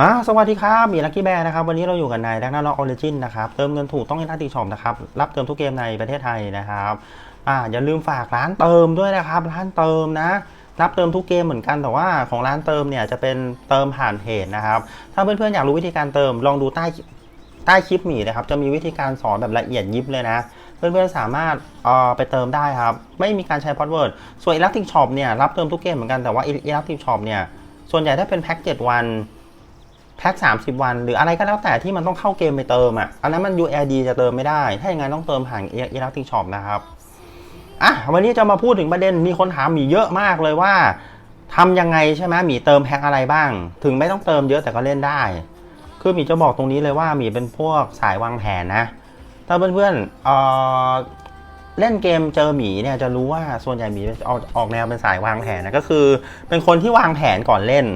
อ่าสวัสดีครับ มีลักกี้แบร์นะครับ วันนี้เราอยู่กันในดักนาล็อกออริจินนะครับ เติมเงินถูกต้องที่หน้าตีช็อปนะครับ รับเติมทุกเกมในประเทศไทยนะครับ อ่า อย่าลืมฝากร้านเติมด้วยนะครับ ร้านเติมนะ รับเติมทุกเกมเหมือนกัน แต่ว่าของร้านเติมเนี่ยจะเป็นเติมผ่านเพจนะครับ ถ้าเพื่อนๆอยากรู้วิธีการเติม ลองดูใต้ใต้คลิปหมีนะครับ จะมีวิธีการสอนแบบละเอียดยิบเลยนะ เพื่อนๆสามารถเออไปเติมได้ครับ ไม่มีการใช้พาสเวิร์ด ส่วน Elastic Shop เนี่ยรับเติมทุกเกมเหมือนกัน แต่ว่า Elastic Shop เนี่ย ส่วนใหญ่ถ้าเป็นแพ็ก7วัน แพ็ก30 วัน หรืออะไรก็แล้วแต่ที่มันต้องเข้าเกมไปเติมอะอันนั้นมัน UID จะเติมไม่ได้ ถ้าอย่างนั้นต้องเติมผ่าน Elastic Shop นะครับอะวันนี้จะมาพูดถึงประเด็นมีคนถามหมีเยอะมากเลยว่าทำยังไงใช่ไหมหมีเติมแพ็กอะไรบ้าง ถึงไม่ต้องเติมเยอะแต่ก็เล่นได้ คือหมีจะบอกตรงนี้เลยว่าหมีเป็นพวกสายวางแผนนะ ถ้าเพื่อนๆเอ่อเล่นเกมเจอหมีเนี่ยจะรู้ว่าส่วนใหญ่หมีออกออกแนวเป็นสายวางแผนนะก็คือ เป็นคนที่วางแผนก่อนเล่น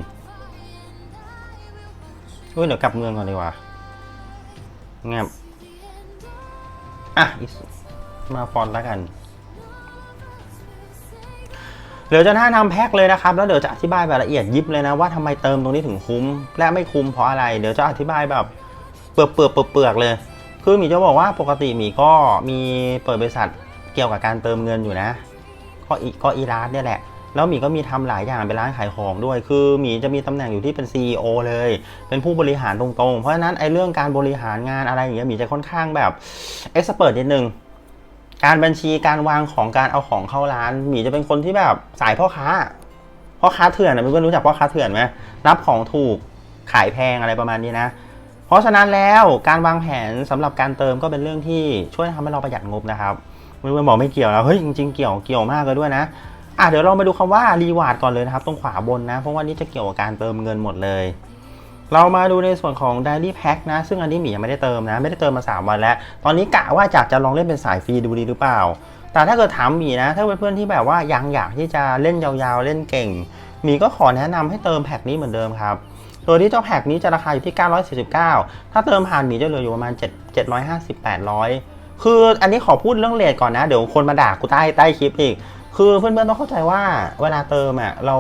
เฮ้ยเดี๋ยวกลับเมืองก่อนดีกว่าเงียบอะมาฟอนแล้วกันเดี๋ยวจะน่านำแพ็คเลยนะครับ แล้วเดี๋ยวจะอธิบายแบบละเอียดยิบเลยนะว่าทำไมเติมตรงนี้ถึงคุ้ม และไม่คุ้มเพราะอะไร เดี๋ยวจะอธิบายแบบเปลือกเปลือกเปลือกเลย คือหมีจะบอกว่าปกติหมีก็มีเปิดบริษัทเกี่ยวกับการเติมเงินอยู่นะ ก็อีก็อีราสเนี่ยแหละ แล้วหมีก็มีทำหลายอย่างเป็นร้านขายของด้วย คือหมีจะมีตำแหน่งอยู่ที่เป็น CEO เลย เป็นผู้บริหารตรงๆ เพราะฉะนั้นไอ้เรื่องการบริหารงานอะไรอย่างเงี้ยหมีจะค่อนข้างแบบเอ็กซ์เพรสนิดนึงการบัญชีการวางของการเอาของเข้าร้านหมีจะเป็นคนที่แบบสายพ่อค้าพ่อค้าเถื่อนนะเพื่อนๆรู้จักพ่อค้าเถื่อนไหมรับของถูกขายแพงอะไรประมาณนี้นะ เพราะฉะนั้นแล้วการวางแผนสำหรับการเติมก็เป็นเรื่องที่ช่วยทำให้เราประหยัดงบนะครับเพื่อนๆบอกไม่เกี่ยวแล้วเฮ้ยจริงๆเกี่ยวเกี่ยวมากเลยด้วยนะ อะเดี๋ยวเรามาดูคำว่ารีวาร์ดก่อนเลยนะครับ ตรงขวาบนนะ เพราะว่านี่จะเกี่ยวกับการเติมเงินหมดเลย เรามาดูในส่วนของ Daily Pack นะ ซึ่งอันนี้หมียังไม่ได้เติมนะ ไม่ได้เติมมา 3 วันแล้ว ตอนนี้กะว่าจากจะลองเล่นเป็นสายฟรีดูดีหรือเปล่า แต่ถ้าเกิดถามหมีนะ ถ้าเป็นเพื่อนๆที่แบบว่ายังอยากที่จะเล่นยาวๆ เล่นเก่ง หมีก็ขอแนะนำให้เติมแพ็คนี้เหมือนเดิมครับโดยที่เจ้าแพ็คนี้จะราคาอยู่ที่ 949 ถ้าเติมผ่านหมีจะเหลืออยู่ประมาณ 7 750 800 คืออันนี้ขอพูดเรื่องเลทก่อนนะ เดี๋ยวคนมาด่ากูใต้ใต้คลิปอีก คือเพื่อนๆต้องเข้าใจว่าเวลาเติมอะเรา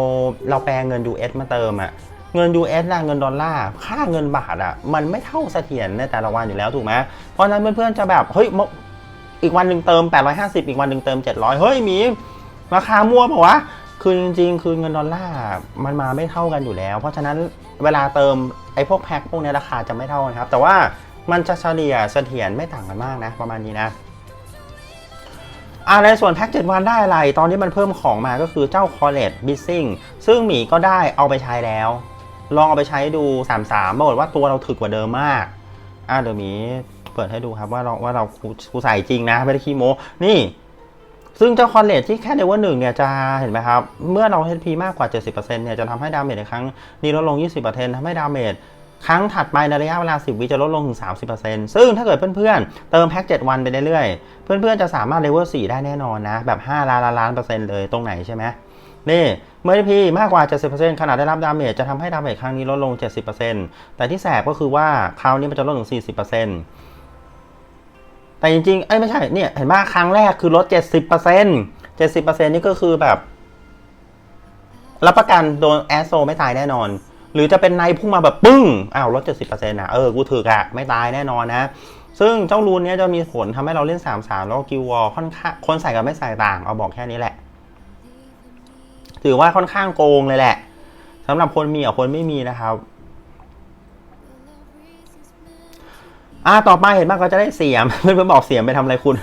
เราแปลงเงิน US มาเติมอะเงิน US นะเงินดอลลาร์ค่าเงินบาทอะมันไม่เท่าเสถียรในแต่ละวันอยู่แล้วถูกไหมเพราะฉะนั้นเพื่อนๆจะแบบเฮ้ยอีกวันหนึ่งเติม 850 อีกวันหนึ่งเติม 700 เฮ้ยมีราคามั่วเปล่าวะคือจริงๆ คือเงินดอลลาร์มันมาไม่เท่ากันอยู่แล้ว เพราะฉะนั้นเวลาเติมไอ้พวกแพ็คพวกเนี้ยราคาจะไม่เท่ากันครับ แต่ว่ามันจะเฉลี่ยเสถียรไม่ต่างกันมากนะ ประมาณนี้นะ อ่าในส่วนแพ็กเจ็ดวันได้อะไร ตอนนี้มันเพิ่มของมาก็คือเจ้า College b i s s i n g ซึ่งหมีก็ได้เอาไปใช้แล้ว ลองเอาไปใช้ดู3-3ปรากฏว่าตัวเราถึกกว่าเดิมมาก อ่าเดี๋ยวหมีเปิดให้ดูครับว่าเราว่าเรากูใส่จริงนะไม่ได้ขี้โม้นี่ ซึ่งเจ้า College ที่แค่เลเวลหนึ่งเนี่ยจะเห็นไหมครับ เมื่อเรา HP มากกว่า 70%เนี่ยจะทำให้ดาเมจในครั้งนี้ลดลง 20%ทำให้ดาเมจ ครั้งถัดไปในระยะเวลา 10 วิจะลดลงถึง 30%ซึ่งถ้าเกิดเพื่อนๆ เติมแพ็ก7วันไปเรื่อยๆ เพื่อนๆ จะสามารถเลเวล4ได้แน่นอนนะ แบบ 5 ล้านล้านเปอร์เซ็นต์เลยตรงไหนใช่ไหมนี่ เมื่อพีมากกว่า 70%ขนาดได้รับดาเมจจะทำให้ดาเมจครั้งนี้ลดลง 70%แต่ที่แสบก็คือว่าคราวนี้มันจะลดลง40%แต่จริงๆ เอ้ยไม่ใช่ เนี่ย เห็นไหมครั้งแรกคือลด 70% 70%นี่ก็คือแบบ รับประกันโดนแอสโซไม่ตายแน่นอน หรือจะเป็นในพุ่งมาแบบปึ้งอ้าวลดเจ็นะเออกูถือกอะไม่ตายแน่นอนนะ ซึ่งเจ้ารูนเนี้ยจะมีผลทำให้เราเล่น3 3แล้วก็กิววอลค่อนข้างคนใส่กับไม่ใส่ต่างเอาบอกแค่นี้แหละ ถือว่าค่อนข้างโกงเลยแหละสำหรับคนมีกับคนไม่มีนะครับ อ่าต่อไปเห็นบ้างก็จะได้เสียม เพื่อนๆบอกเสียมไปทำอะไรคุณ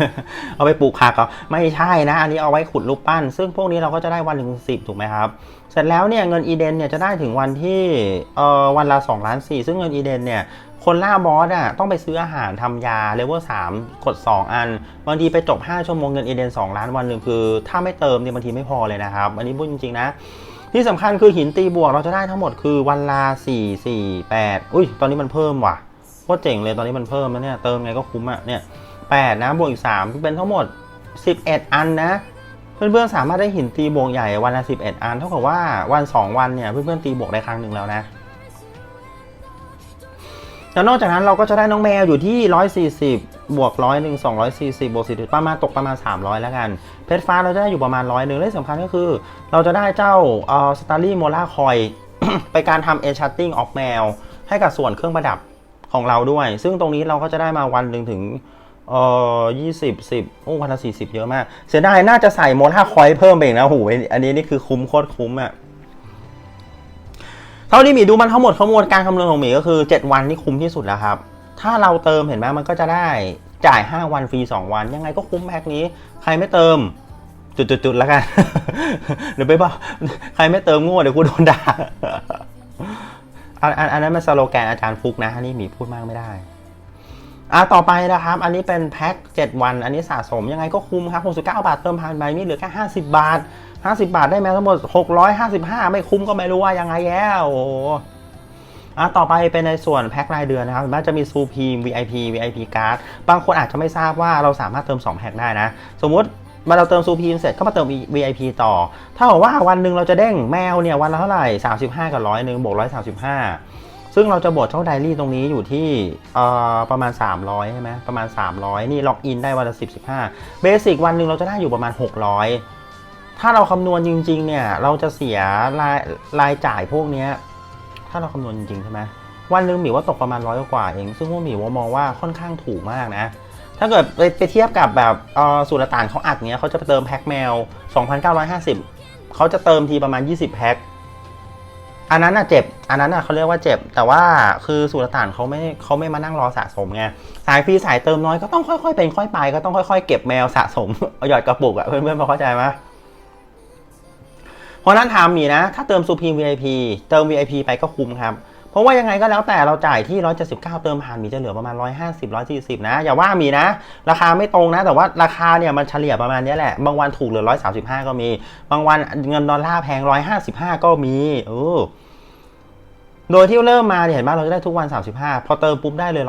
เอาไปปลูกผักเหรอไม่ใช่นะ อันนี้เอาไว้ขุดรูปปั้น ซึ่งพวกนี้เราก็จะได้วันหนึ่งสิบถูกไหมครับ เสร็จแล้วเนี่ยเงินอีเดนเนี่ยจะได้ถึงวันที่เอ่อวันละ2ล้าน4ซึ่งเงินอีเดนเนี่ยคนล่าบอสอะต้องไปซื้ออาหารทำยาเลเวล3กด 2 อันบางทีไปจบ 5 ชั่วโมงเงินอีเดน2ล้านวันหนึ่งคือ ถ้าไม่เติมเนี่ยบางทีไม่พอเลยนะครับ อันนี้พูดจริงๆนะที่สำคัญคือหินตีบวกเราจะได้ทั้งหมดคือวันละ4 4 8 อุ้ยตอนนี้มันเพิ่มว่ะ คตรเจ๋งเลยตอนนี้มันเพิ่มแล้วเนี่ย เติมไงก็คุ้มอะเนี่ยแปดนะบวกอีกสามเป็นทั้งหมดสิบเอ็ดอันนะ เพื่อนๆสามารถได้หินตีบวกใหญ่วันละสิบเอ็ดอัน เท่ากับว่าวันสองวันเนี่ยเพื่อนๆตีบวกได้ครั้งหนึ่งแล้วนะแล้วนอกจากนั้นเราก็จะได้น้องแมวอยู่ที่ร้อยสี่สิบบวกร้อยหนึ่งสองร้อยสี่สิบบวกสี่ประมาณตกประมาณสามร้อยแล้วกัน เพชรฟ้าเราจะได้อยู่ประมาณร้อยหนึ่งและสำคัญก็คือ เราจะได้เจ้าเอ่อสตาร์ลี่โมล่าคอยไปการทำเอชาร์ติ้งออฟแมว ให้กับส่วนเครื่องประดับ ของเราด้วย ซึ่งตรงนี้เราก็จะได้มาวันหนึ่งถึงเอ่อยี่สิบสิบโอ้วันละสี่สิบเยอะมาก เสียดายน่าจะใส่โมท่าคอยเพิ่มไปอีกนะโอ้โหอันนี้นี่คือคุ้มโคตรคุ้มอะเท่าที่หมีดูมันทั้งหมดข้อมูลการคำนวณของหมีก็คือ 7 วันนี่คุ้มที่สุดแล้วครับ ถ้าเราเติมเห็นไหมมันก็จะได้จ่าย 5 วันฟรี 2 วัน ยังไงก็คุ้มแพ็คนี้ ใครไม่เติม จุดๆๆแล้วกันเดี๋ยวไปบอกใครไม่เติมโง่เดี๋ยวกูโดนด่า อันอันอันนั้นมันสโลแกนอาจารย์ฟุกนะอันนี้หมีพูดมากไม่ได้ อะต่อไปนะครับ อันนี้เป็นแพ็ค7วัน อันนี้สะสมยังไงก็คุ้มครับ69บาทเติมพันใบนี่เหลือแค่50 บาท 50 บาทได้แมทั้งหมด 655 ไม่คุ้มก็ไม่รู้ว่ายังไงแล้วโอ้อะต่อไปเป็นในส่วนแพ็ครายเดือนนะครับมันจะมีซูพีม VIP VIP card บางคนอาจจะไม่ทราบว่าเราสามารถเติม 2 แพ็คได้นะ สมมติ มาเราเติมซูพีมเสร็จก็มาเติม VIP ต่อ ถ้าบอกว่าวันหนึ่งเราจะเด้งแมวเนี่ยวันละเท่าไหร่ 35 กับร้อยหนึ่งบวก135ซึ่งเราจะบดเจ้าไดรี่ตรงนี้อยู่ที่เอ่อประมาณ 300ใช่ไหมประมาณ 300 นี่ล็อกอินได้วันละ10 15เบสิกวันหนึ่งเราจะได้อยู่ประมาณ 600 ถ้าเราคำนวณจริง ๆ เนี่ย เราจะเสียรายรายจ่ายพวกนี้ถ้าเราคำนวณจริงๆใช่ไหมวันหนึ่งหมิวว่าตกประมาณร้อยกว่าเอง ซึ่งพวกหมิวว่ามองว่าค่อนข้างถูกมากนะ ถ้าเกิดไปไปเทียบกับแบบเอ่อสุรต่านเขาอัดเนี้ยเขาจะไปเติมแพ็คแมว 2,950 เขาจะเติมทีประมาณ 20 แพ็ค อันนั้นน่ะเจ็บ อันนั้นน่ะเขาเรียกว่าเจ็บ แต่ว่าคือสุรต่านเขาไม่เขาไม่มานั่งรอสะสมไง สายฟรีสายเติมน้อยก็ต้องค่อยๆเป็นค่อยไป ก็ต้องค่อยๆ เก็บแมวสะสมเอาหยอดกระปุกอะเพื่อนๆพอเข้าใจไหมเพราะนั้นถามหมีนะ ถ้าเติมซูพี VIP เติม VIP ไปก็คุ้มครับ เพราะว่ายังไงก็แล้วแต่เราจ่ายที่ 179 เติมผ่านมีจะเหลือประมาณ 150 140 นะ อย่าว่ามีนะ ราคาไม่ตรงนะ แต่ว่าราคาเนี่ยมันเฉลี่ยประมาณนี้แหละ บางวันถูกเหลือ 135 ก็มี บางวันเงินดอลลาร์แพง 155 ก็มีเออโดยที่เริ่มมาเนี่ยเห็นไหมเราจะได้ทุกวัน 35 พอเติมปุ๊บได้เลย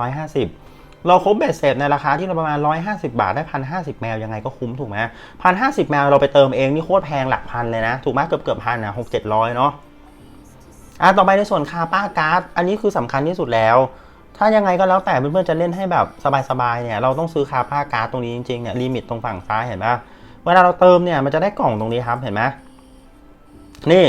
150เราครบเบ็ดเสร็จในราคาที่เราประมาณ 150 บาทได้1,050แมวยังไงก็คุ้มถูกไหม1,050แมวเราไปเติมเองนี่โคตรแพงหลักพันเลยนะ ถูกไหมเกือบเกือบพันนะหกเจ็ดร้อยเนาะ อะต่อไปในส่วนคาป้าการ์ด อันนี้คือสำคัญที่สุดแล้ว ถ้ายังไงก็แล้วแต่เพื่อนๆจะเล่นให้แบบสบายๆเนี่ยเราต้องซื้อคาป้าการ์ดตรงนี้จริงๆเนี่ยลิมิตตรงฝั่งซ้ายเห็นไหมเวลาเราเติมเนี่ยมันจะได้กล่องตรงนี้ครับเห็นไหมนี่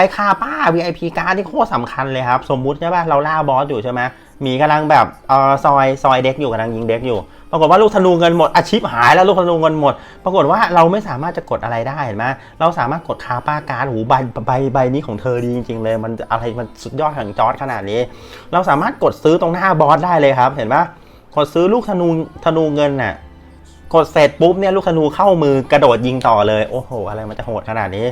ไอคาป้า VIP การ์ดที่โคตรสำคัญเลยครับ สมมุติใช่ป่ะเราล่าบอสอยู่ใช่ไหมมีกำลังแบบเออซอยซอยเด็กอยู่กำลังยิงเด็กอยู่ ปรากฏว่าลูกธนูเงินหมดอาชิพหายแล้วลูกธนูเงินหมด ปรากฏว่าเราไม่สามารถจะกดอะไรได้เห็นไหมเราสามารถกดคาป้าการ์ดหูใบใบใบนี้ของเธอดีจริง ๆ เลยมันอะไรมันสุดยอดของจอร์ดขนาดนี้ เราสามารถกดซื้อตรงหน้าบอสได้เลยครับเห็นปะกดซื้อลูกธนูธนูเงินน่ะกดเสร็จปุ๊บเนี่ยลูกธนูเข้ามือกระโดดยิงต่อเลย โอ้โห อะไรมันจะโหดขนาดนี้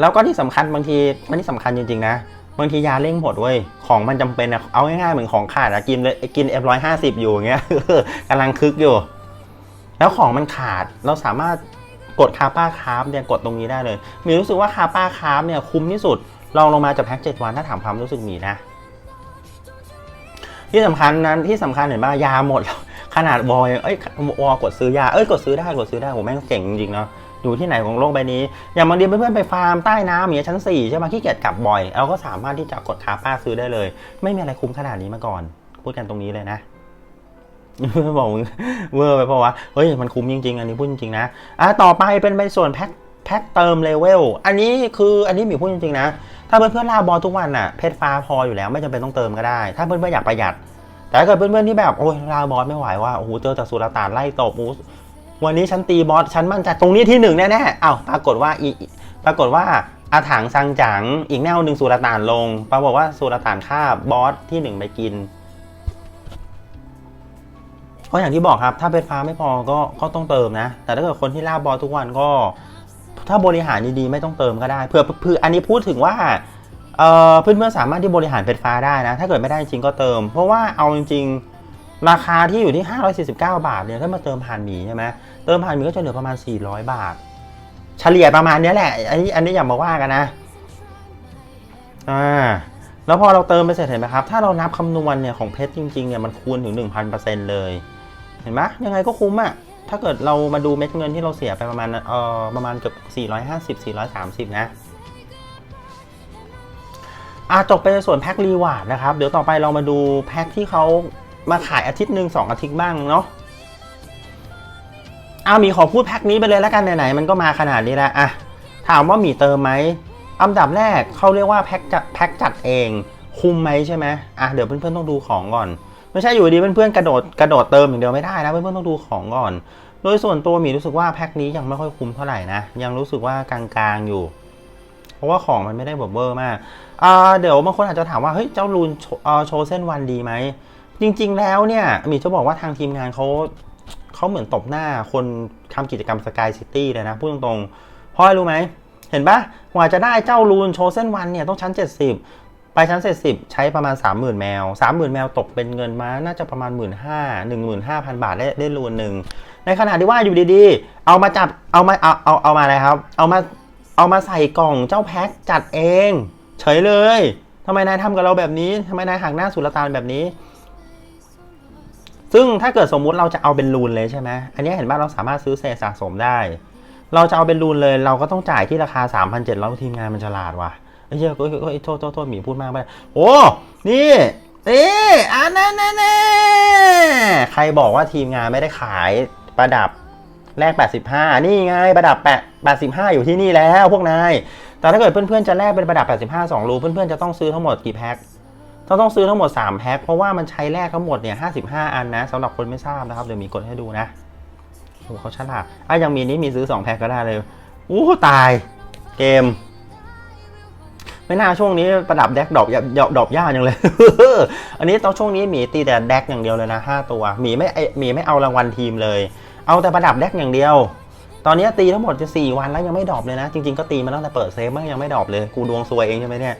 แล้วก็ที่สำคัญบางทีอันนี้สำคัญจริงๆนะบางทียาเร่งหมดเว้ยของมันจำเป็นอะเอาง่ายๆเหมือนของขาดอะกินเลยกินเอฟร้อยห้าสิบอยู่อย่างเงี้ยกำลังคึกอยู่ แล้วของมันขาดเราสามารถกดคาป้าคาร์ฟเนี่ยกดตรงนี้ได้เลย มีรู้สึกว่าคาป้าคาร์ฟเนี่ยคุ้มที่สุดลองลงมาจากแพ็กเจ็ดวันถ้าถามความรู้สึกมีนะ ที่สำคัญนั้นที่สำคัญเห็นป่ะยาหมดแล้วขนาดวอลยังเอ้ยวอลกดซื้อยาเอ้ยกดซื้อได้กดซื้อได้ผมแม่งเก่งจริงเนาะ อยู่ที่ไหนของโลกใบนี้ อย่างบางทีเพื่อนๆไปฟาร์มใต้น้ำอย่างเงี้ยชั้น4ใช่ไหมขี้เกียจกลับบ่อย เราก็สามารถที่จะกดคาป้าซื้อได้เลย ไม่มีอะไรคุ้มขนาดนี้มาก่อน พูดกันตรงนี้เลยนะบอกมึงเวอร์ไปเพราะว่าเฮ้ยมันคุ้มจริงๆ อันนี้พูดจริงๆนะอะต่อไปเป็นในส่วนแพ็คแพ็คเติมเลเวล อันนี้คืออันนี้หมีพูดจริงๆนะ ถ้าเพื่อนๆล่าบอลทุกวันน่ะ เพชรฟ้าพออยู่แล้วไม่จำเป็นต้องเติมก็ได้ ถ้าเพื่อนๆอยากประหยัด แต่ถ้าเกิดเพื่อนๆที่แบบโอ้ยลาบอลไม่ไหวว่าโอ้โหเจอแต่สุรตานไล่ตบ วันนี้ฉันตีบอสฉันมั่นใจตรงนี้ที่หนึ่งแน่ๆอ้าวปรากฏว่าอีปรากฏว่าอาถังซังจังอีกแนวหนึ่งสุรตานลงปรากฏว่าสุรตานฆ่าบอสที่หนึ่งไปกินก็อย่างที่บอกครับ ถ้าเป็นฟ้าไม่พอก็ก็ต้องเติมนะ แต่ถ้าเกิดคนที่ล่าบอลทุกวันก็ ถ้าบริหารดีๆไม่ต้องเติมก็ได้เพื่อเพื่ออันนี้พูดถึงว่าเอ่อเพื่อนๆสามารถที่บริหารเป็นฟ้าได้นะ ถ้าเกิดไม่ได้จริงก็เติม เพราะว่าเอาจริง ๆ ราคาที่อยู่ที่ 549 บาทเนี่ยถ้ามาเติมผ่านหมีใช่ไหม เติมผ่านหมีก็จะเหลือประมาณ 400 บาท เฉลี่ยประมาณเนี้ยแหละ อันนี้อันนี้อย่ามาว่ากันนะ อ่า แล้วพอเราเติมไปเสร็จเห็นไหมครับ ถ้าเรานับคำนวณเนี่ยของเพชรจริงๆเนี่ยมันคูณถึง 1,000%เลย เห็นไหมยังไงก็คุ้มอะถ้าเกิดเรามาดูเม็ดเงินที่เราเสียไปประมาณเอ่อประมาณเกือบ450 430 นะอะจบไปในส่วนแพ็ครีวาร์ดนะครับ เดี๋ยวต่อไปเรามาดูแพ็คที่เขามาขายอาทิตย์หนึ่งสองอาทิตย์บ้างเนาะ เอามีขอพูดแพ็คนี้ไปเลยแล้วกันไหนๆมันก็มาขนาดนี้แล้วอะถามว่ามีเติมไหมอันดับแรกเขาเรียกว่าแพ็คจัดแพ็คจัดเองคุ้มไหมใช่ไหมอะเดี๋ยวเพื่อนๆต้องดูของก่อน ไม่ใช่อยู่ดีเพื่อนๆกระโดดกระโดดเติมอย่างเดียวไม่ได้นะเพื่อนๆต้องดูของก่อน โดยส่วนตัวหมีรู้สึกว่าแพ็คนี้ยังไม่ค่อยคุ้มเท่าไหร่นะยังรู้สึกว่ากลางๆอยู่ เพราะว่าของมันไม่ได้แบบเบอร์มากอ่าเดี๋ยวบางคนอาจจะถามว่าเฮ้ยเจ้ารูนโชโชว์เส้นวันดีไหมจริง ๆ แล้วเนี่ยหมีจะบอกว่าทางทีมงานเขา เขาเหมือนตบหน้าคนทำกิจกรรมสกายซิตี้เลยนะพูดตรงๆเพราะอะไรรู้ไหม เห็นปะกว่าจะได้เจ้ารูนโชว์เส้นวันเนี่ยต้องชั้น 70 ไปชั้น 70 ใช้ประมาณ 30,000 แมว 30,000 แมวตกเป็นเงินมาน่าจะประมาณ 1 5 0 0 0 15,000 บาทได้ได้รูนหนึ่งในขณะที่ว่าอยู่ดีๆ เอามาจับเอามาเอาเอาเอามาอะไรครับ เอามาเอามาใส่กล่องเจ้าแพ็คจัดเอง เฉยเลยทำไมนายทำกับเราแบบนี้ทำไมนายหักหน้าสุลต่านแบบนี้ ซึ่งถ้าเกิดสมมุติเราจะเอาเป็นรูนเลยใช่ไหมอันนี้เห็นว่าเราสามารถซื้อเศษสะสมได้ เราจะเอาเป็นรูนเลยเราก็ต้องจ่ายที่ราคา 3,700 ทีมงานมันฉลาดว่ะไอ้เหี้ยโทษโทษโทษหมีพูดมากไปโอ้นี่นี่อันนั้นนั่นแน่ใครบอกว่าทีมงานไม่ได้ขายประดับแลก 85 นี่ไงประดับ8 85 อยู่ที่นี่แล้วพวกนาย แต่ถ้าเกิดเพื่อนๆจะแลกเป็นประดับ 85 2รูเพื่อนๆจะต้องซื้อทั้งหมดกี่แพ็ค ต้องต้องซื้อทั้งหมด 3แพ็คเพราะว่ามันใช้แลกทั้งหมดเนี่ย55 อันนะสำหรับคนไม่ทราบนะครับ เดี๋ยวมีกดให้ดูนะโอ้เขาฉลาดอะยังมีนี้มีซื้อ 2 แพ็คก็ได้เลยอู้ตายเกม ไม่น่าช่วงนี้ประดับแดกดอกยาดอกย่าอย่างเลย อันนี้ตอนช่วงนี้หมีตีแต่แดกอย่างเดียวเลยนะ5ตัวหมีไม่หมีไม่เอารางวัลทีมเลย เอาแต่ประดับแดกอย่างเดียว ตอนนี้ตีทั้งหมดจะ4วันแล้วยังไม่ดรอปเลยนะ จริง ๆก็ตีมาตั้งแต่เปิดเซฟมันยังไม่ดรอปเลย กูดวงซวยเองใช่ไหมเนี่ย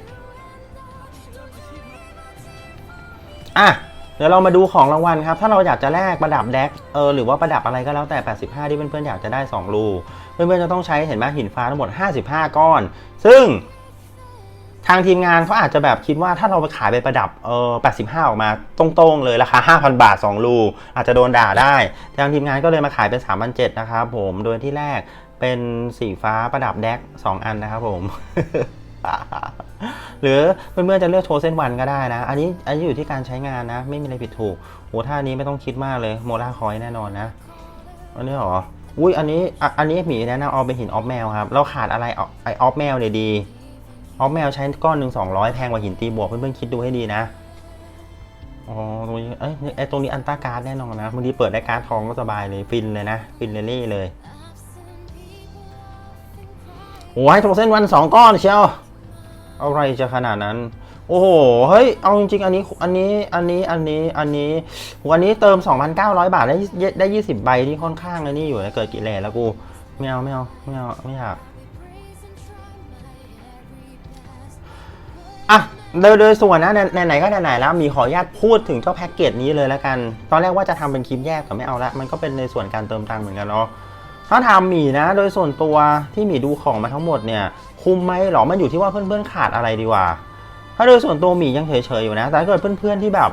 อะเดี๋ยวเรามาดูของรางวัลครับ ถ้าเราอยากจะแลกประดับแดกเออหรือว่าประดับอะไรก็แล้วแต่ 85 ที่เพื่อนๆอยากจะได้ 2 รู เพื่อนๆจะต้องใช้เห็นไหมหินฟ้าทั้งหมด 55 ก้อน ซึ่งทางทีมงานเขาอาจจะแบบคิดว่าถ้าเราไปขายไปประดับเออ85 ออกมาตรงๆเลยราคา 5,000 บาท 2 รู อาจจะโดนด่าได้ทางทีมงานก็เลยมาขายเป็น3,700นะครับผมโดยที่แรกเป็นสีฟ้าประดับแดก2 อันนะครับผม หรือเพื่อนๆจะเลือกโชว์เส้นวันก็ได้นะ อันนี้อันนี้อยู่ที่การใช้งานนะ ไม่มีอะไรผิดถูกโหท่านี้ไม่ต้องคิดมากเลยโมล่าคอยแน่นอนนะ อันนี้เหรอ อุ้ยอันนี้อันนี้หมีแนะนำเอาเป็นหินออฟแมวครับ เราขาดอะไรเอไอออฟแมวเนี่ยดีออฟแมวใช้ก้อนหนึ่งสองร้อยแพงกว่าหินตีบวกเพื่อนๆคิดดูให้ดีนะอ๋อตรงนี้เอ้ยไอตรงนี้อันต้าการ์ดแน่นอนนะบางทีเปิดได้การ์ดทองก็สบายเลยฟินเลยนะฟินเลลี่เลยโอ้ยโทรเส้นวันสองก้อนเชียว อะไรจะขนาดนั้น โอ้โห เฮ้ย เอาจริงๆ อันนี้ อันนี้ อันนี้ อันนี้ อันนี้ วันนี้เติม 2,900 บาทได้ได้ 20 ใบที่ค่อนข้างเลยนี่อยู่นะเกิดกิเลสแล้วกูไม่เอาไม่เอาไม่เอาไม่อยาก อะโดยโดยส่วนนะในไหนๆก็ไหนๆแล้วมีขออนุญาตพูดถึงเจ้าแพ็กเกจนี้เลยแล้วกัน ตอนแรกว่าจะทำเป็นคลิปแยกแต่ไม่เอาละมันก็เป็นในส่วนการเติมตังค์เหมือนกันเนาะ ถ้าทำหมีนะ โดยส่วนตัวที่หมีดูของมาทั้งหมดเนี่ยคุ้มไหมหรอมันอยู่ที่ว่าเพื่อนๆขาดอะไรดีกว่า ถ้าโดยส่วนตัวหมียังเฉยๆอยู่นะ แต่ถ้าเกิดเพื่อนๆที่แบบ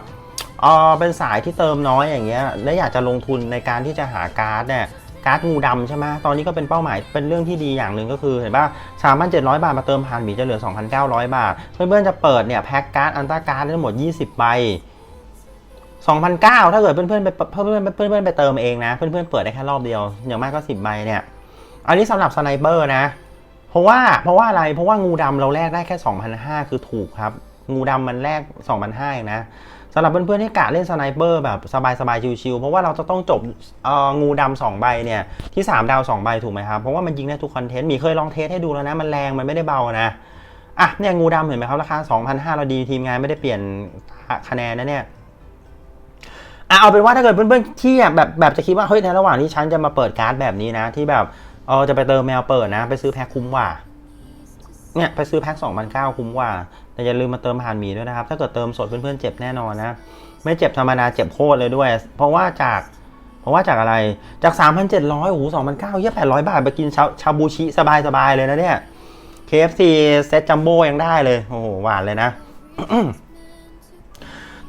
เออเป็นสายที่เติมน้อยอย่างเงี้ยและอยากจะลงทุนในการที่จะหาการ์ดเนี่ยการ์ดงูดำใช่ไหมตอนนี้ก็เป็นเป้าหมายเป็นเรื่องที่ดีอย่างหนึ่งก็คือเห็นป่ะสามพันเจ็ดร้อยบาทมาเติมผ่านหมีจะเหลือ 2,900 บาท เพื่อนๆจะเปิดเนี่ยแพ็คการ์ดอันต้าการ์ดทั้งหมด 20 ใบ 2,900ถ้าเกิดเพื่อนๆไปเพื่อนๆเพื่อนๆไปเติมเองนะ เพื่อนๆเปิดได้แค่รอบเดียว อย่างมากก็ 10 ใบเนี่ย อันนี้สำหรับสไนเปอร์นะ เพราะว่าเพราะว่าอะไร เพราะว่างูดำเราแลกได้แค่2,500คือถูกครับ งูดำมันแลก2,500เองนะสำหรับเพื่อนๆที่กะเล่นสไนเปอร์แบบสบายๆชิวๆเพราะว่าเราจะต้องจบงูดำสองใบเนี่ยที่ 3 ดาว2ใบถูกไหมครับเพราะว่ามันยิงได้ทุกคอนเทนต์มีเคยลองเทสให้ดูแล้วนะ มันแรงมันไม่ได้เบานะอะเนี่ยงูดำเห็นไหมครับราคา2,500เราดีทีมงานไม่ได้เปลี่ยนคะแนนนะเนี่ย อะเอาเป็นว่าถ้าเกิดเพื่อนๆที่แบบแบบจะคิดว่าเฮ้ยในระหว่างที่ฉันจะมาเปิดการ์ดแบบนี้นะ ที่แบบเออจะไปเติมแมวเปิดนะ ไปซื้อแพ็คคุ้มกว่าเนี่ยไปซื้อแพ็ค2,900คุ้มกว่า แต่อย่าลืมมาเติมผ่านหมีด้วยนะครับ ถ้าเกิดเติมสดเพื่อนๆเจ็บแน่นอนนะ ไม่เจ็บธรรมดาเจ็บโคตรเลยด้วย เพราะว่าจากเพราะว่าจากอะไรจาก 3,700โอ้โห2,900เยี่ย800 บาท ไปกินชาชาบูชิสบายๆเลยนะเนี่ย KFC เซตจัมโบ้ยังได้เลย โอ้โห หวานเลยนะ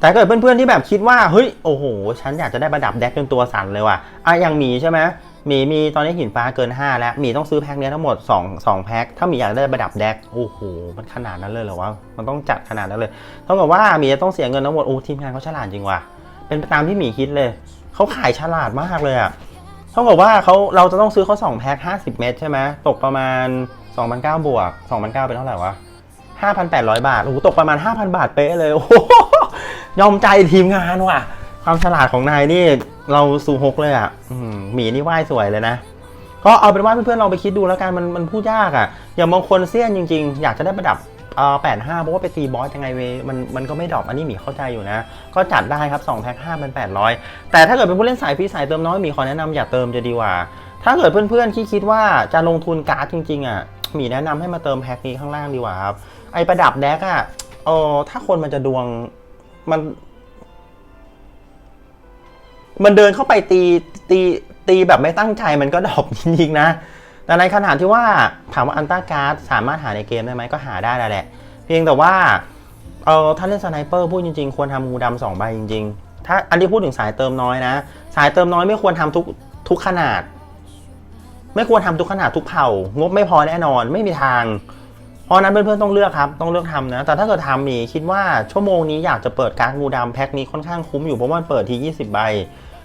แต่เกิดเพื่อนๆที่แบบคิดว่าเฮ้ยโอ้โห ฉันอยากจะได้ประดับแดกจนตัวสั่นเลยว่ะอะอย่างหมีใช่ไหมหมีมีตอนนี้หินฟ้าเกิน 5 แล้วหมีต้องซื้อแพ็คเนี้ยทั้งหมด2 2แพ็คถ้าหมีอยากได้ประดับแดกโอ้โหมันขนาดนั้นเลยเหรอวะมันต้องจัดขนาดนั้นเลยเท่ากับว่าหมีจะต้องเสียเงินทั้งหมดโอ้ทีมงานเขาฉลาดจริงว่ะเป็นไปตามที่หมีคิดเลยเขาขายฉลาดมากเลยอะเท่ากับว่าเขาเราจะต้องซื้อเขา2แพ็ค50 เม็ดใช่ไหมตกประมาณ2,900บวก2,900เป็นเท่าไหร่วะ5,800 บาทโอ้โหตกประมาณ 5,000 บาทเป๊ะเลยโอ้โห ยอมใจทีมงานว่ะ ความฉลาดของนายนี่เราสูฮกเลยอะอืมหมีนี่ไหว้สวยเลยนะ ก็เอาเป็นว่าเพื่อนๆลองไปคิดดูแล้วกันมันมันพูดยากอะ อย่างบางคนเซียนจริงๆ อยากจะได้ประดับเอ่อแปดห้าเพราะว่าไปตีบอสยังไงเวมันมันก็ไม่ดรอปอันนี้หมีเข้าใจอยู่นะ ก็จัดได้ครับ2แพ็ค5เป็น800แต่ถ้าเกิดเป็นผู้เล่นสายฟรีสายเติมน้อยหมีขอแนะนำอย่าเติมจะดีกว่า ถ้าเกิดเพื่อนๆที่คิดว่าจะลงทุนการ์ดจริงๆอะหมีแนะนำให้มาเติมแพ็คนี้ข้างล่างดีกว่าครับไอประดับแดกอะเออถ้าคนมันจะดวง มัน มันเดินเข้าไปตีตีตีแบบไม่ตั้งใจมันก็ดอปจริงๆนะ แต่ในขณะที่ว่าถามว่าอันต้าการ์ดสามารถหาในเกมได้ไหมก็หาได้แหละ เพียงแต่ว่าเออถ้าเล่นสไนเปอร์พูดจริงๆ ควรทำงูดำสองใบจริง ๆ ถ้าอันที่พูดถึงสายเติมน้อยนะ สายเติมน้อยไม่ควรทำทุกทุกขนาด ไม่ควรทำทุกขนาดทุกเผ่างบไม่พอแน่นอนไม่มีทาง ราะนั้นเพื่อนๆต้องเลือกครับต้องเลือกทำนะแต่ถ้าเกิดทำมีคิดว่าชั่วโมงนี้อยากจะเปิดการ์ดงูดำแพ็คนี้ค่อนข้างคุ้มอยู่เพราะว่ามันเปิดที 20 ใบ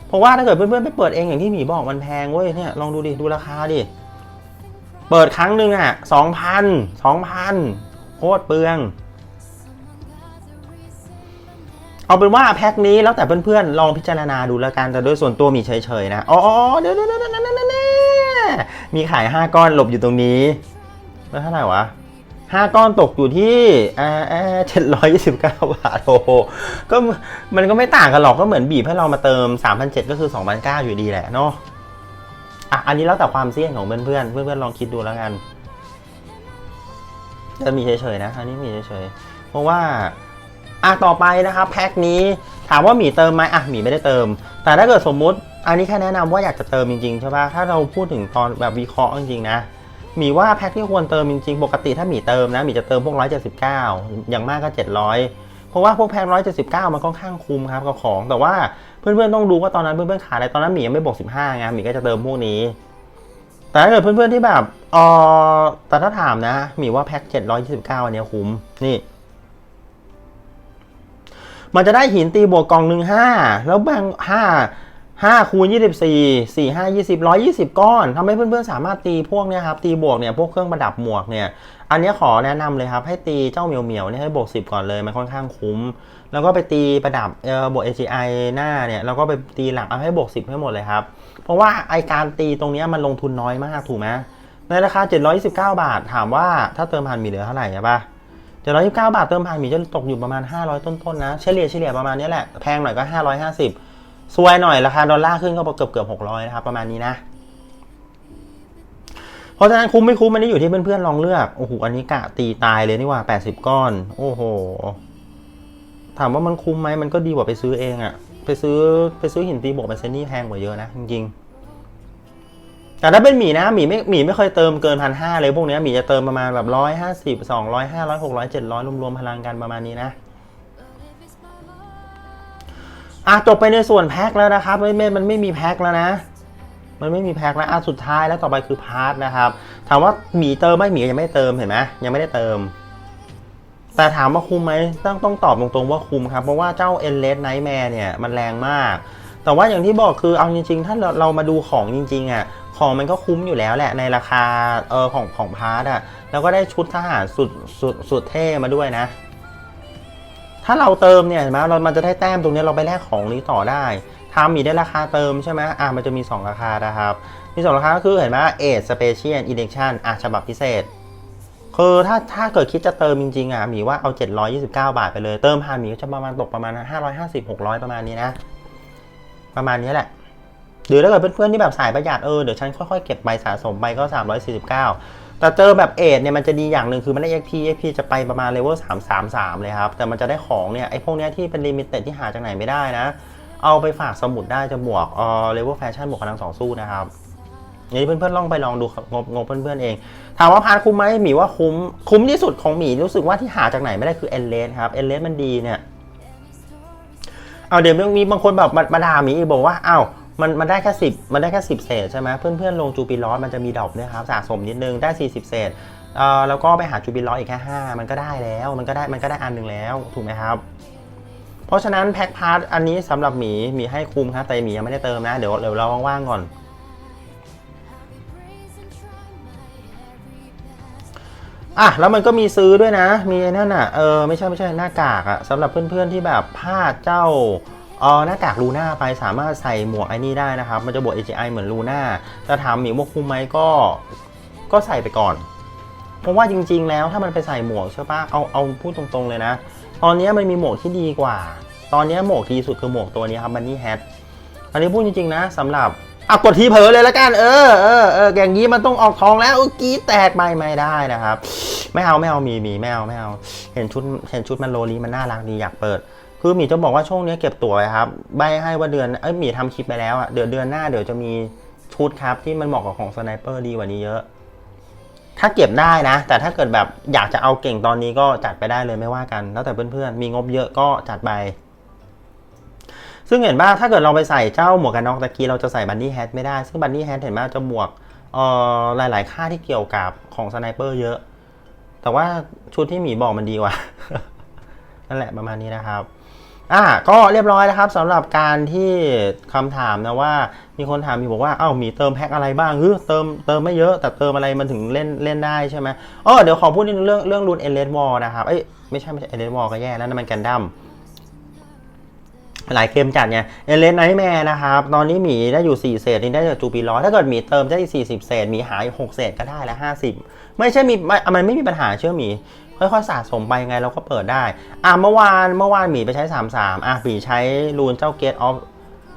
เพราะว่าถ้าเกิดเพื่อนๆไปเปิดเองอย่างที่หมีบอกมันแพงเว้ยเนี่ยลองดูดิดูราคาดิเปิดครั้งหนึ่งอะสองพันสองพันโคตรเปลือง เอาเป็นว่าแพ็คนี้แล้วแต่เพื่อนๆลองพิจารณาดูแล้วกันแต่โดยส่วนตัวมีเฉยๆนะอ๋อเดี๋ยวๆๆๆๆมีขาย5ก้อนหลบอยู่ตรงนี้แล้วเท่าไหร่วะ 5ก้อนตกอยู่ที่อ่าเจ็ดร้อยยี่สิบเก้าบาทโอ้โหก็มันก็ไม่ต่างกันหรอกก็เหมือนบีบให้เรามาเติม3,700ก็คือ2,900อยู่ดีแหละเนาะอะอันนี้แล้วแต่ความเสี่ยงของเพื่อนๆเพื่อนๆลองคิดดูแล้วกันจะมีเฉยๆนะอันนี้มีเฉยๆเพราะว่าอะต่อไปนะครับแพ็คนี้ถามว่าหมีเติมไหมอะหมีไม่ได้เติม แต่ถ้าเกิดสมมุติอันนี้แค่แนะนำว่าอยากจะเติมจริงๆใช่ปะถ้าเราพูดถึงตอนแบบวิเคราะห์จริงๆนะ มีว่าแพ็คที่ควรเติมจริงๆ ปกติถ้าหมีเติมนะหมีจะเติมพวก 179 อย่างมากก็ 700 เพราะว่าพวกแพ็ค179 มันค่อนข้างคุ้มครับกับของ แต่ว่าเพื่อนๆต้องดูว่าตอนนั้นเพื่อนๆขายอะไรตอนนั้นหมียังไม่บวก15ไงหมีก็จะเติมพวกนี้ แต่ถ้าเกิดเพื่อนๆที่แบบเออแต่ถ้าถามนะหมีว่าแพ็ค729 อันนี้คุ้มนี่มันจะได้หินตีบวกกล่องหนึ่งห้าแล้วแบ่งห้า ห้าคูณยี่สิบสี่สี่ห้ายี่สิบร้อยยี่สิบก้อนทำให้เพื่อนๆ สามารถตีพวกเนี้ยครับ ตีบวกเนี่ย พวกเครื่องประดับหมวกเนี่ย อันนี้ขอแนะนำเลยครับ ให้ตีเจ้าเหมียวเหมียวเนี่ยให้บวกสิบก่อนเลย มันค่อนข้างคุ้ม แล้วก็ไปตีประดับเอ่อบวก AGI หน้าเนี่ย แล้วก็ไปตีหลังเอาให้บวกสิบให้หมดเลยครับ เพราะว่าไอการตีตรงนี้มันลงทุนน้อยมากถูกไหมในราคา729บาท ถามว่าถ้าเติมพันมีเหลือเท่าไหร่ใช่ปะเจ็ดร้อยยี่สิบเก้าบาทเติมผ่านมีจะตกอยู่ประมาณ 500 ต้นๆนะ เฉลี่ยเฉลี่ยประมาณนี้แหละ แพงหน่อยก็ 550 ซวยหน่อยราคาดอลลาร์ขึ้นก็เกือบเกือบ600นะครับประมาณนี้นะ เพราะฉะนั้นคุ้มไม่คุ้มมันนี่อยู่ที่เพื่อนๆลองเลือกโอ้โหอันนี้กะตีตายเลยนี่ว่า80ก้อน โอ้โหถามว่ามันคุ้มไหมมันก็ดีกว่าไปซื้อเองอะไปซื้อไปซื้อหินตีบวกเป็นเซนี่แพงกว่าเยอะนะจริงๆแต่ถ้าเป็นหมีนะหมีไม่หมีไม่เคยเติมเกินพันห้าเลยพวกนี้หมีจะเติมประมาณแบบร้อยห้าสิบสองร้อยห้าร้อยหกร้อยเจ็ดร้อยรวมๆพลังกันประมาณนี้นะ อะจบไปในส่วนแพ็คแล้วนะครับไม่ไม่มันไม่มีแพ็คแล้วนะ มันไม่มีแพ็คแล้วอะสุดท้ายแล้วต่อไปคือพาร์ทนะครับ ถามว่าหมีเติมไหมหมียังไม่เติมเห็นไหมยังไม่ได้เติม แต่ถามว่าคุ้มไหมต้องต้องตอบตรงๆว่าคุ้มครับ เพราะว่าเจ้า e n l e s Nightmare เนี่ยมันแรงมาก แต่ว่าอย่างที่บอกคือเอาจริงๆ ถ้าเราเรามาดูของจริงๆอะของมันก็คุ้มอยู่แล้วแหละในราคาเออของของพาร์ทอะแล้วก็ได้ชุดทหารสุดสุดสุดเท่มาด้วยนะ ถ้าเราเติมเนี่ยเห็นไหมเรามันจะได้แต้มตรงนี้เราไปแลกของนี้ต่อได้ทำมีได้ราคาเติมใช่ไหมอะมันจะมี 2 ราคานะครับ มี 2 ราคาก็คือเห็นไหมเอทสเปเชียลอิเล็กชันอะฉบับพิเศษคือถ้าถ้าเกิดคิดจะเติมจริงๆอะหมีว่าเอา 729 บาทไปเลย เติมผ่านหมีก็จะประมาณตกประมาณ 550 600 ประมาณนี้นะ ประมาณนี้แหละหรือถ้าเกิดเพื่อนๆที่แบบสายประหยัดเออเดี๋ยวฉันค่อยๆเก็บใบสะสมไปก็ 349 แต่เจอแบบเอทเนี่ยมันจะดีอย่างหนึ่งคือมันได้ XP XP จะไปประมาณเลเวล333 เลยครับ แต่มันจะได้ของเนี่ยไอ้พวกเนี้ยที่เป็นลิมิเต็ดที่หาจากไหนไม่ได้นะ เอาไปฝากสมุดได้จะบวกเออเลเวลแฟชั่นบวกพลังสองสู้นะครับยังนี่เพื่อนๆลองไปลองดูงบงบเพื่อนๆเอง ถามว่าพาร์ทคุ้มไหมหมีว่าคุ้ม คุ้มที่สุดของหมีรู้สึกว่าที่หาจากไหนไม่ได้คือเอเลสครับเอเลสมันดีเนี่ยเอาเดี๋ยวมีบางคนแบบมามด่าหมีบอกว่าอ้าว มันมันได้แค่สิบมันได้แค่สิบเศษใช่ไหมเพื่อนเพื่อนๆลงจูปิลอสมันจะมีดอกเนี่ยครับสะสมนิดนึงได้สี่สิบเศษเอ่อแล้วก็ไปหาจูปิลอสอีกแค่ห้ามันก็ได้แล้วมันก็ได้มันก็ได้อันหนึ่งแล้วถูกไหมครับ เพราะฉะนั้นแพ็คพาร์ทอันนี้สำหรับหมีหมีให้คุมครับแต่หมียังไม่ได้เติมนะเดี๋ยวเดี๋ยวเราว่างๆก่อนอะแล้วมันก็มีซื้อด้วยนะ มีนั่นอะเออไม่ใช่ไม่ใช่หน้ากากอะสำหรับเพื่อนๆที่แบบพลาดเจ้า ออหน้ากากลูน่าไปสามารถใส่หมวกไอ้นี่ได้นะครับ มันจะบวก AGI เหมือนลูน่าจะถามหมีว่าคุ้มไหมก็ก็ใส่ไปก่อน เพราะว่าจริง ๆ แล้วถ้ามันไปใส่หมวกใช่ปะเอาเอาพูดตรงๆเลยนะ ตอนนี้มันมีหมวกที่ดีกว่า ตอนนี้หมวกดีสุดคือหมวกตัวนี้ครับบันนี่แฮทอันนี้พูดจริง ๆ นะสำหรับอะกดทีเผลอเลยละกันเออเออเอออย่างนี้มันต้องออกทองแล้วออกรีดแตกไม่ไม่ได้นะครับ ไม่เอาไม่เอามีมีไม่เอาไม่เอาเห็นชุดเห็นชุดมันโลลีมันน่ารักดีอยากเปิด คือหมีจะบอกว่าช่วงนี้เก็บตั๋วครับใบให้ว่าเดือนเอ้ยหมีทำคลิปไปแล้วอะเดี๋ยวเดือนหน้าเดี๋ยวจะมีชุดครับที่มันเหมาะกับของสไนเปอร์ดีกว่านี้เยอะ ถ้าเก็บได้นะ แต่ถ้าเกิดแบบอยากจะเอาเก่งตอนนี้ก็จัดไปได้เลยไม่ว่ากัน แล้วแต่เพื่อนๆมีงบเยอะก็จัดไปซึ่งเห็นว่างถ้าเกิดเราไปใส่เจ้าหมวกกันน็อกตะกี้เราจะใส่บันนี่แฮทไม่ได้ ซึ่งบันนี่แฮทเห็นว่าจะบวกเอ่อหลาย ๆ ค่าที่เกี่ยวกับของสไนเปอร์เยอะ แต่ว่าชุดที่หมีบอกมันดีกว่า นั่นแหละประมาณนี้นะครับ อะก็เรียบร้อยแล้วครับสำหรับการที่คำถามนะว่ามีคนถามมีบอกว่าเอ้ามีเติมแพ็คอะไรบ้างเฮ้ยเติมเติมไม่เยอะแต่เติมอะไรมันถึงเล่นเล่นได้ใช่ไหมอ๋อเดี๋ยวขอพูดนิดนึงเรื่องเรื่องรูนเอเลสวอลนะครับเอ้ยไม่ใช่ไม่ใช่เอเลสวอลก็แย่แล้วนั่นมันแกันดั้มหลายเกมจัดเนี่ยเอเลสไนท์แมร์นะครับ ตอนนี้หมีได้อยู่ 4 เศษนี่ได้จากจูปีร้อยถ้าเกิดหมีเติมได้ 40 เศษหมีหาย 6 เศษก็ได้ล้ว50 ไม่ใช่มีไม่มันไม่มีปัญหาเชื่อหมี ค่อยๆสะสมไปไงเราก็เปิดได้ อะเมื่อวานเมื่อวานหมีไปใช้ 33 อะหมีใช้รูนเจ้า Gate of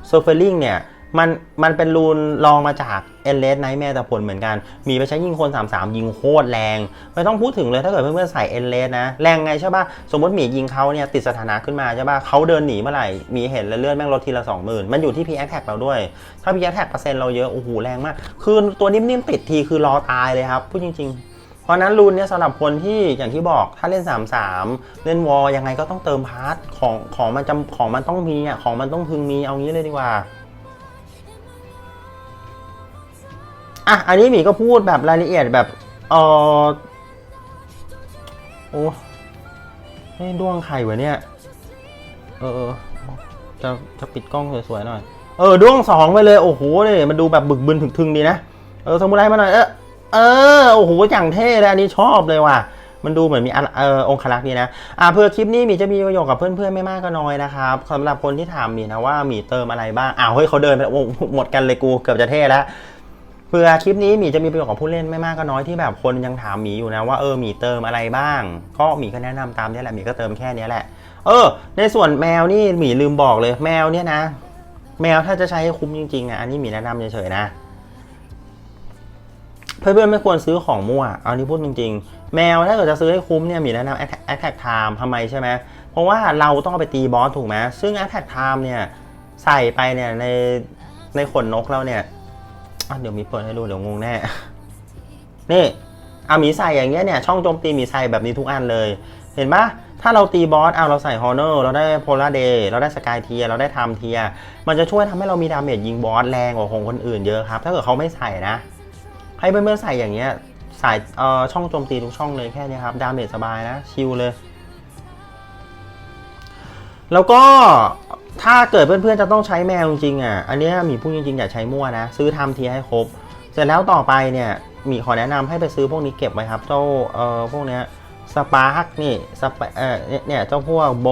s u r f e r i n g เนี่ยมันมันเป็นรูนลองมาจาก e n l e s s Nightmare แต่ผลเหมือนกัน มีไปใช้ยิงคน 33 ยิงโคตรแรง ไม่ต้องพูดถึงเลยถ้าเกิดเพื่อนๆใส่ e n l e s s นะ แรงไงใช่ป่ะ สมมติหมียิงเขาเนี่ยติดสถานะขึ้นมาใช่ป่ะเขาเดินหนีเมื่อไหร่มีเห็นแล้วเลื่อดแม่งลดทีละ 20,000 มันอยู่ที่ P attack เราด้วย ถ้า P attack เปอร์เซ็นต์เราเยอะ โอ้โหแรงมาก คือตัวนิ่มๆติดทีคือรอตายเลยครับพูดจริง ๆ ราะนั้นรูนเนี่ยสำหรับคนที่อย่างที่บอกถ้าเล่น 3-3 เล่นวอลยังไงก็ต้องเติมพาร์ทของของมันจำของมันต้องมีอะของมันต้องพึงมีเอางี้เลยดีกว่าอะอันนี้หมีก็พูดแบบรายละเอียดแบบเออโอ้นี่ด้วงไข่วะเนี่ย เออเออจะจะปิดกล้องสวยๆหน่อย เออด้วงสองไปเลย โอ้โหเนี่ยมันดูแบบบึกบึนถึงทึงดีนะ เออสมุไรมาหน่อย เออ เออโอ้โหอย่างเท่เลยอันนี้ชอบเลยว่ะมันดูเหมือนมีอันเออองคลักษณ์ดีนะอ่าเพื่อคลิปนี้มีจะมีประโยชน์กับเพื่อนๆไม่มากก็น้อยนะครับสำหรับคนที่ถามมีนะว่ามีเติมอะไรบ้างอ้าวเฮ้ยเขาเดินไปแล้วโอ้หมดกันเลยกูเกือบจะเท่แล้วเพื่อคลิปนี้มีจะมีประโยชน์กับผู้เล่นไม่มากก็น้อยที่แบบคนยังถามหมีอยู่นะว่าเออหมีเติมอะไรบ้าง ก็หมีก็แนะนำตามนี้แหละหมีก็เติมแค่นี้แหละ เออ ในส่วนแมวนี่หมีลืมบอกเลยแมวเนี่ยนะ แมวถ้าจะใช้ให้คุ้มจริงๆอะอันนี้หมีแนะนำเฉยๆนะ เพื่อนๆไม่ควรซื้อของมั่ว เอานี้พูดจริงๆ แมวถ้าเกิดจะซื้อให้คุ้มเนี่ยมีแนะนำ Attack Attack Time ทำไมใช่ไหม เพราะว่าเราต้องเอาไปตีบอสถูกไหม ซึ่ง Attack Time เนี่ยใส่ไปเนี่ยในในขนนกเราเนี่ยเดี๋ยวมีเปิดให้ดูเดี๋ยวงงแน่ นี่เอาหมีใส่อย่างเงี้ยเนี่ยช่องโจมตีหมีใส่แบบนี้ทุกอันเลย เห็นปะถ้าเราตีบอสเอาเราใส่ฮอ n เนอร์เราได้โพลาร์เดย์เราได้สกายเทียเราได้ไทม์เทีย มันจะช่วยทำให้เรามีดาเมจยิงบอสแรงกว่าของคนอื่นเยอะครับ ถ้าเกิดเขาไม่ใส่นะ ให้เพื่อนๆใส่อย่างเงี้ยใส่เอ่อช่องโจมตีทุกช่องเลยแค่นี้ครับ ดาเมจสบายนะ ชิลเลย แล้วก็ถ้าเกิดเพื่อนๆจะต้องใช้แมวจริงๆอะ อันเนี้ยมีพูดจริงๆอย่าใช้มั่วนะ ซื้อทำทีให้ครบ เสร็จแล้วต่อไปเนี่ยมีขอแนะนำให้ไปซื้อพวกนี้เก็บไว้ครับเจ้าเอ่อพวกเนี้ยสปาร์กนี่สปาเอ่อเนี่ยเนี่ยเจ้าพวกโบ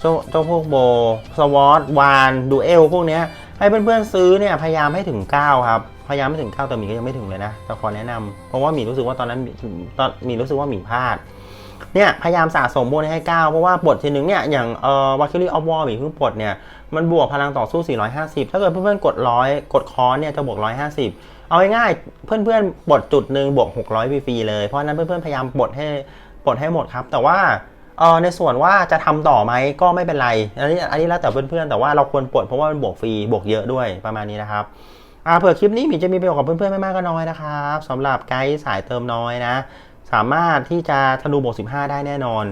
เจ้าเจ้าพวกโบสวอตวานดูเอลพวกเนี้ยให้เพื่อนๆซื้อเนี่ยพยายามให้ถึง 9 ครับ พยายามไม่ถึง9แต่หมีก็ยังไม่ถึงเลยนะแต่ขอแนะนำเพราะว่าหมีรู้สึกว่าตอนนั้นตอนหมีรู้สึกว่าหมีพลาดเนี่ยพยายามสะสมพวกนี้ให้ 9 เพราะว่าปลดทีนึงเนี่ยอย่างเอ่อวาคิลี่ออฟวอลหมีเพิ่งปลดเนี่ยมันบวกพลังต่อสู้ 450 ถ้าเกิดเพื่อนๆกดร้อยกดคอนเนี่ยจะบวก 150 เอาง่ายๆเพื่อนๆปลดจุดหนึ่งบวก 600ฟรีเลย เพราะนั้นเพื่อนๆพยายามปลดให้ปลดให้หมดครับ แต่ว่าเออในส่วนว่าจะทำต่อไหมก็ไม่เป็นไร อันนี้อันนี้แล้วแต่เพื่อนๆแต่ว่าเราควรปลดเพราะว่ามันบวกฟรีบวกเยอะด้วยประมาณนี้นะครับ อ่าเผื่อคลิปนี้หมีจะมีประโยชน์กับเพื่อนๆไม่มากก็น้อยนะครับสำหรับไกด์สายเติมน้อยนะ สามารถที่จะธนูบวก 15 ได้แน่นอน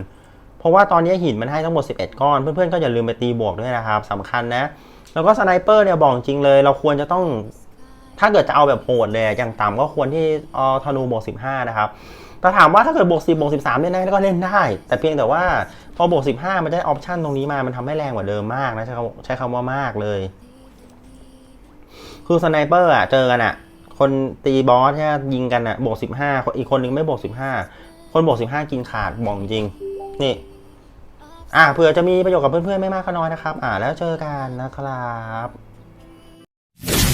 เพราะว่าตอนนี้หินมันให้ทั้งหมด 11 ก้อน เพื่อนๆก็อย่าลืมไปตีบวกด้วยนะครับสำคัญนะ แล้วก็สไนเปอร์เนี่ยบอกจริงเลย เราควรจะต้องถ้าเกิดจะเอาแบบโหดเลยอย่างต่ำก็ควรที่เอ่อธนูบวก 15 นะครับแต่ถามว่าถ้าเกิดบวก10บวก13เล่นได้ก็เล่นได้ แต่เพียงแต่ว่าพอบวก15 มันได้ออปชันตรงนี้มามันทำให้แรงกว่าเดิมมากนะใช้คำใช้คำว่ามากเลย คือสไนเปอร์อะเจอกันอะ คนตีบอสเนี่ยิงกันอะบวกสิบห้าอีกคนนึงไม่บวกสิบห้าคนบวกสิบห้ากินขาดบอกจริง นี่อ่าเผื่อจะมีประโยชน์กับเพื่อนๆไม่มากก็น้อยนะครับ อ่าแล้วเจอกันนะครับ